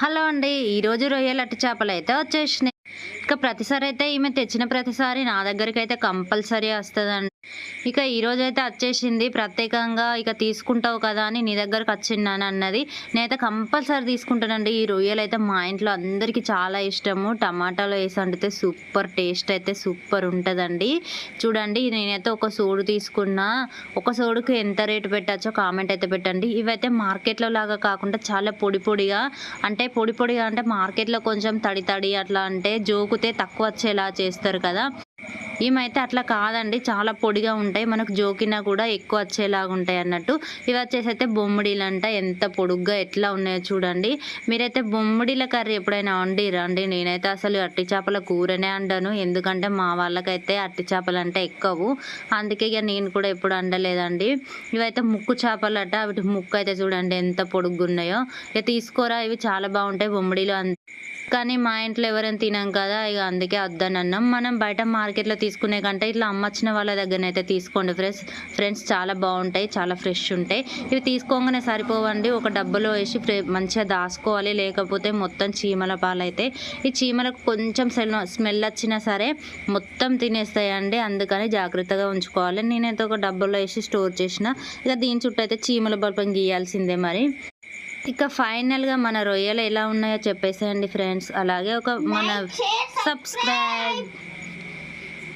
Hello అండి. ఈరోజు రొయ్యల అట్టి చేపలు అయితే వచ్చేసినాయి. ఇక ప్రతిసారి అయితే ఈమె తెచ్చిన ప్రతిసారి నా దగ్గరికి అయితే కంపల్సరీ వస్తుందండి. ఇక ఈ రోజు అయితే వచ్చేసింది ప్రత్యేకంగా ఇక తీసుకుంటావు కదా అని నీ దగ్గరకు వచ్చిన్నాను అన్నది. నేనైతే కంపల్సరీ తీసుకుంటానండి. ఈ రొయ్యలు అయితే మా ఇంట్లో అందరికీ చాలా ఇష్టము. టమాటాలో వేసి వండితే సూపర్ టేస్ట్ అయితే సూపర్ ఉంటుందండి. చూడండి నేనైతే ఒక సోడు తీసుకున్నా. ఒక సోడుకు ఎంత రేటు పెట్టచ్చో కామెంట్ అయితే పెట్టండి. ఇవైతే మార్కెట్లో లాగా కాకుండా చాలా పొడి పొడిగా అంటే పొడి పొడిగా అంటే మార్కెట్లో కొంచెం తడి తడి అట్లా అంటే జోకుతే తక్కువ వచ్చేలా చేస్తారు కదా. ఏమైతే అట్లా కాదండి. చాలా పొడిగా ఉంటాయి. మనకు జోకినా కూడా ఎక్కువ వచ్చేలాగా ఉంటాయి అన్నట్టు. ఇవి వచ్చేసి అయితే బొమ్మిడీలు అంట ఎంత పొడుగ్గా ఎట్లా ఉన్నాయో చూడండి. మీరైతే బొమ్మిడీల కర్రీ ఎప్పుడైనా వండిరా అండి? నేనైతే అసలు అట్టి చేపల కూరనే అండను ఎందుకంటే మా వాళ్ళకైతే అట్టి చేపలు అంటే ఎక్కువ. అందుకే ఇక నేను కూడా ఎప్పుడు అండలేదండి ఇవైతే ముక్కు చేపలు అట వీటి ముక్కు అయితే చూడండి ఎంత పొడుగున్నాయో ఇక తీసుకోరా. ఇవి చాలా బాగుంటాయి బొమ్మిడీలు. అంత కానీ మా ఇంట్లో ఎవరైనా తినాం కదా. ఇక అందుకే వద్దనన్నాం. మనం బయట మార్కెట్లో తీసుకునే కంటే ఇట్లా అమ్మచ్చిన వాళ్ళ దగ్గరనైతే తీసుకోండి ఫ్రెండ్స్. ఫ్రెండ్స్ చాలా బాగుంటాయి చాలా ఫ్రెష్ ఉంటాయి. ఇవి తీసుకోగానే సరిపోవండి. ఒక డబ్బలో వేసి మంచిగా దాచుకోవాలి. లేకపోతే మొత్తం చీమల పాలైతే ఈ చీమలకు కొంచెం స్మెల్ స్మెల్ వచ్చినా సరే మొత్తం తినేస్తాయండి. అందుకని జాగ్రత్తగా ఉంచుకోవాలి. నేనైతే ఒక డబ్బలో వేసి స్టోర్ చేసిన. ఇక దీని చుట్టూ అయితే చీమల బల్పం గీయాల్సిందే మరి. ఇక ఫైనల్గా మన రొయ్యలు ఎలా ఉన్నాయో చెప్పేసేయండి ఫ్రెండ్స్. అలాగే ఒక మన సబ్స్క్రైబ్.